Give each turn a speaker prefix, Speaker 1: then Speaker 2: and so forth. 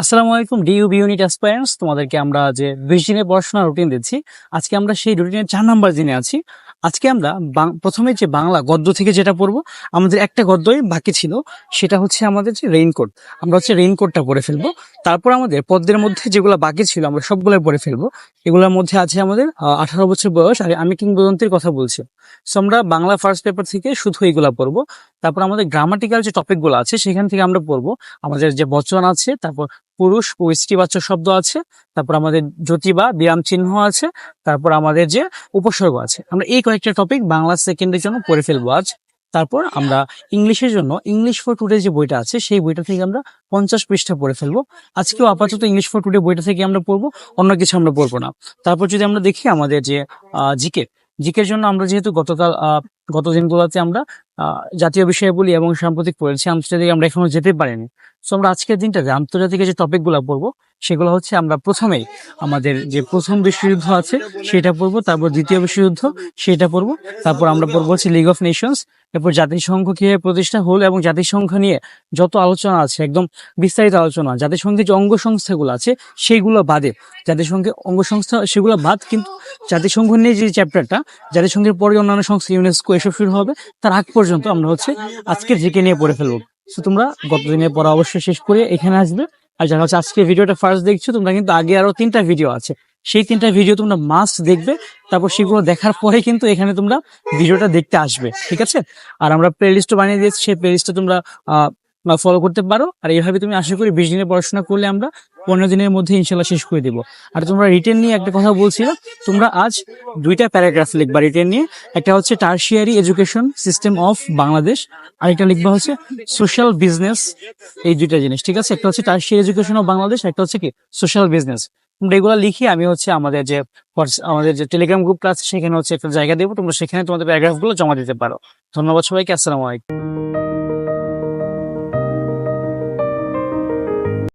Speaker 1: আসসালামু আলাইকুম ডিউবি ইউনিট অ্যাসপায়ার্স তোমাদেরকে আমরা যে দিনের পড়াশোনার রুটিন দিচ্ছি, আজকে আমরা সেই রুটিনের চার নাম্বার জেনে আছি। আজকে আমরা প্রথমে যে বাংলা গদ্য থেকে যেটা পড়ব, আমাদের একটা গদ্যই বাকি ছিল, সেটা হচ্ছে আমাদের যে রেইনকোট আমরা হচ্ছে রেইনকোটটা পরে ফেলব। তারপর আমাদের পদ্মের মধ্যে যেগুলো বাকি ছিল, আমরা সবগুলো পড়ে ফেলব। এগুলোর মধ্যে আছে আমাদের আঠারো বছর বয়স আর আমি কিংবদন্তির কথা বলছি। সো আমরা বাংলা ফার্স্ট পেপার থেকে শুধু এইগুলা পড়ব। তারপর আমাদের গ্রামাটিক্যাল যে টপিকগুলো আছে, সেখান থেকে আমরা পড়ব। আমাদের যে বচন আছে, তারপর পুরুষ ও স্ত্রীবাচক শব্দ আছে, তারপর আমাদের জ্যোতিবা, বিরাম চিহ্ন আছে, তারপর আমাদের যে উপসর্গ আছে। আমরা এই কয়েকটা টপিক বাংলা সেকেন্ডের জন্য পড়ে ফেলব আজ। তারপর আমরা ইংলিশের জন্য ইংলিশ ফর টুডে যে বইটা আছে, সেই বইটা থেকে আমরা পঞ্চাশ পৃষ্ঠা পড়ে ফেলব। আজকেও আপাতত ইংলিশ ফর টুডে বইটা থেকে আমরা পড়ব, অন্য কিছু আমরা পড়ব না। তারপর যদি আমরা দেখি আমাদের যে জিকে, জিকের জন্য আমরা যেহেতু গতকাল গত দিনগুলোতে আমরা জাতীয় বলি এবং সাম্প্রতিক পড়েছি আন্তর্জাতিক আমরা এখনও যেতে পারিনি। সো আমরা আজকের দিনটাতে আন্তর্জাতিক যে টপিকগুলো পড়ব, সেগুলো হচ্ছে আমরা প্রথমেই আমাদের যে প্রথম বিশ্বযুদ্ধ আছে, সেটা পড়ব, তারপর দ্বিতীয় বিশ্বযুদ্ধ, সেটা পড়ব, তারপর আমরা পড়ব হচ্ছে লিগ অফ নেশনস এরপর জাতিসংঘ কীভাবে প্রতিষ্ঠা হলো এবং জাতিসংঘ নিয়ে যত আলোচনা আছে, একদম বিস্তারিত আলোচনা, জাতিসংঘের যে অঙ্গ সংস্থাগুলো আছে সেইগুলো বাদে। জাতিসংঘের অঙ্গ সংস্থা সেগুলো বাদ, কিন্তু জাতিসংঘ নিয়ে যে চ্যাপ্টারটা, জাতিসংঘের পরে অন্যান্য সংস্থা ইউনেস্কো এসব শুরু হবে, তার আগ পর্যন্ত আমরা হচ্ছে আজকের জিকে নিয়ে পড়ে ফেলব। তো তোমরা গতদিনের পড়া অবশ্যই শেষ করে এখানে আসবে। আর যারা হচ্ছে আজকে ভিডিওটা ফার্স্ট দেখছ, তোমরা কিন্তু আগে আরও তিনটা ভিডিও আছে। সেই তিনটা ভিডিও তোমরা মাস্ট দেখবে। তারপর সেগুলো দেখার পরে কিন্তু এখানে তোমরা ভিডিওটা দেখতে আসবে, ঠিক আছে? আর আমরা প্লে লিস্টও বানিয়ে দিয়েছি, সেই প্লে লিস্টটা তোমরা ফলো করতে পারো। আর এইভাবে তুমি আশা করি বিশ দিনের পড়াশোনা করলে আমরা পনেরো দিনের মধ্যে ইনশাল্লাহ শেষ করে দিব। আর তোমরা রিটেন নিয়ে একটা কথা বলছিলাম, তোমরা আজ দুইটা প্যারাগ্রাফ লিখবা রিটেন নিয়ে। একটা হচ্ছে tertiary education system of Bangladesh আর আরেকটা লিখবা হচ্ছে সোশ্যাল বিজনেস এই দুইটা জিনিস, ঠিক আছে? একটা হচ্ছে টার্সিয়ারি এডুকেশন অফ বাংলাদেশ একটা হচ্ছে কি? সোশ্যাল বিজনেস তোমরা এগুলো লিখে আমি হচ্ছে আমাদের যে আমাদের যে টেলিগ্রাম গ্রুপটা আছে, সেখানে হচ্ছে একটা জায়গা দেবো। তোমরা সেখানে তোমাদের প্যারাগ্রাফগুলো জমা দিতে পারো। ধন্যবাদ সবাইকে, আসসালামু আলাইকুম।